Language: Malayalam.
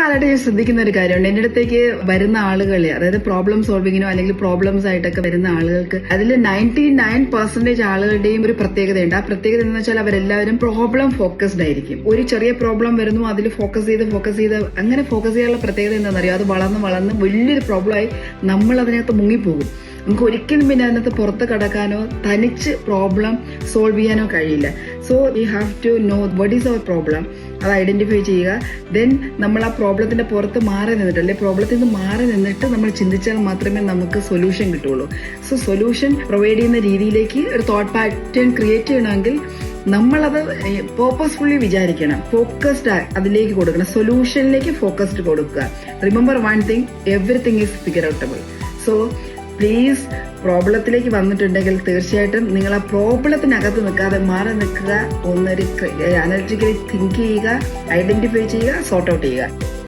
കാലമായിട്ട് ഞാൻ ശ്രദ്ധിക്കുന്ന ഒരു കാര്യമുണ്ട്. എന്റെ അടുത്തേക്ക് വരുന്ന ആളുകളെ അതായത് പ്രോബ്ലം സോൾവിങ്ങിനോ അല്ലെങ്കിൽ പ്രോബ്ലംസ് ആയിട്ടൊക്കെ വരുന്ന ആളുകൾക്ക് അതിൽ നയന്റി നയൻ പെർസെന്റേജ് ആളുകളുടെയും ഒരു പ്രത്യേകതയുണ്ട്. ആ പ്രത്യേകത എന്ന് വെച്ചാൽ അവരെല്ലാവരും പ്രോബ്ലം ഫോക്കസ്ഡ് ആയിരിക്കും. ഒരു ചെറിയ പ്രോബ്ലം വരുന്നു അതിൽ ഫോക്കസ് ചെയ്ത് ഫോക്കസ് ചെയ്ത് അങ്ങനെ ഫോക്കസ് ചെയ്യാനുള്ള പ്രത്യേകത എന്താണെന്നറിയോ? അത് വളർന്ന് വളർന്ന് വലിയൊരു പ്രോബ്ലമായി നമ്മൾ അതിനകത്ത് മുങ്ങിപ്പോകും. നമുക്ക് ഒരിക്കലും പിന്നെ അതിനകത്ത് പുറത്ത് കടക്കാനോ തനിച്ച് പ്രോബ്ലം സോൾവ് ചെയ്യാനോ കഴിയില്ല. So we have to know what is our problem അത് ഐഡന്റിഫൈ ചെയ്യുക. ദെൻ നമ്മൾ ആ പ്രോബ്ലത്തിന്റെ പുറത്ത് മാറി നിന്നിട്ട് അല്ലെങ്കിൽ പ്രോബ്ലത്തിൽ നിന്ന് മാറി നിന്നിട്ട് നമ്മൾ ചിന്തിച്ചാൽ മാത്രമേ നമുക്ക് സൊല്യൂഷൻ കിട്ടുള്ളൂ. സോ സൊല്യൂഷൻ പ്രൊവൈഡ് ചെയ്യുന്ന രീതിയിലേക്ക് ഒരു തോട്ട് പാറ്റേൺ ക്രിയേറ്റ് ചെയ്യണമെങ്കിൽ നമ്മളത് പേർപ്പസ്ഫുള്ളി വിചാരിക്കണം. ഫോക്കസ്ഡ് അതിലേക്ക് കൊടുക്കണം. സൊല്യൂഷനിലേക്ക് ഫോക്കസ്ഡ് കൊടുക്കുക. Remember one thing everything is figure outable so please പ്രോബ്ലത്തിലേക്ക് വന്നിട്ടുണ്ടെങ്കിൽ തീർച്ചയായിട്ടും നിങ്ങൾ ആ പ്രോബ്ലത്തിനകത്ത് നിൽക്കാതെ മാറി നിൽക്കുക ഒന്നൊരു അനലിറ്റിക്കലി തിങ്ക് ചെയ്യുക ഐഡന്റിഫൈ ചെയ്യുക സോർട്ട് ഔട്ട് ചെയ്യുക.